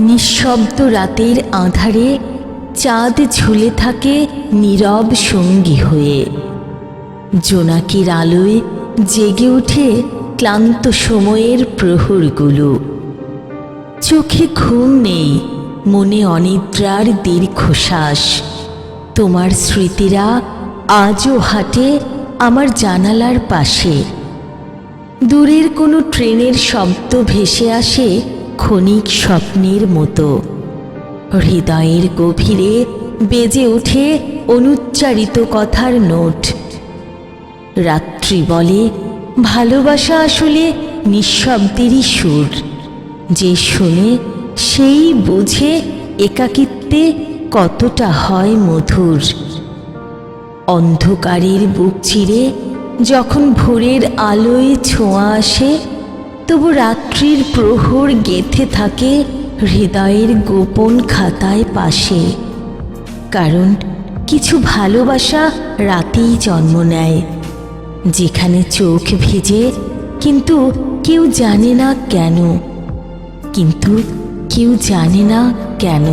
নিঃশব্দ রাতের আধারে চাঁদ ঝুলে থাকে নীরব সঙ্গী হয়ে। জোনাকির আলোয় জেগে ওঠে ক্লান্ত সময়ের প্রহরগুলো। চোখে ঘুম নেই, মনে অনিদ্রার দীর্ঘশ্বাস। তোমার স্মৃতিরা আজও হাঁটে আমার জানালার পাশে। দূরের কোনো ট্রেনের শব্দ ভেসে আসে ক্ষণিক স্বপ্নের মতো। হৃদয়ের গভীরে বেজে ওঠে অনুচ্চারিত কথার নোট। রাত্রি বলে ভালোবাসা আসলে নিঃশব্দেরই সুর। যে শুনে সেই বুঝে একাকিত্বে কতটা হয় মধুর। অন্ধকারের বুক চিরে যখন ভোরের আলোয় ছোঁয়া আসে তবু রাত্রির প্রহর গেথে থাকে হৃদয়ের গোপন খাতায় পাশে। কারণ কিছু ভালোবাসা রাতেই জন্ম নেয়। যেখানে চোখ ভিজে, কিন্তু কেউ জানে না কেন। কিন্তু কেউ জানে না কেন।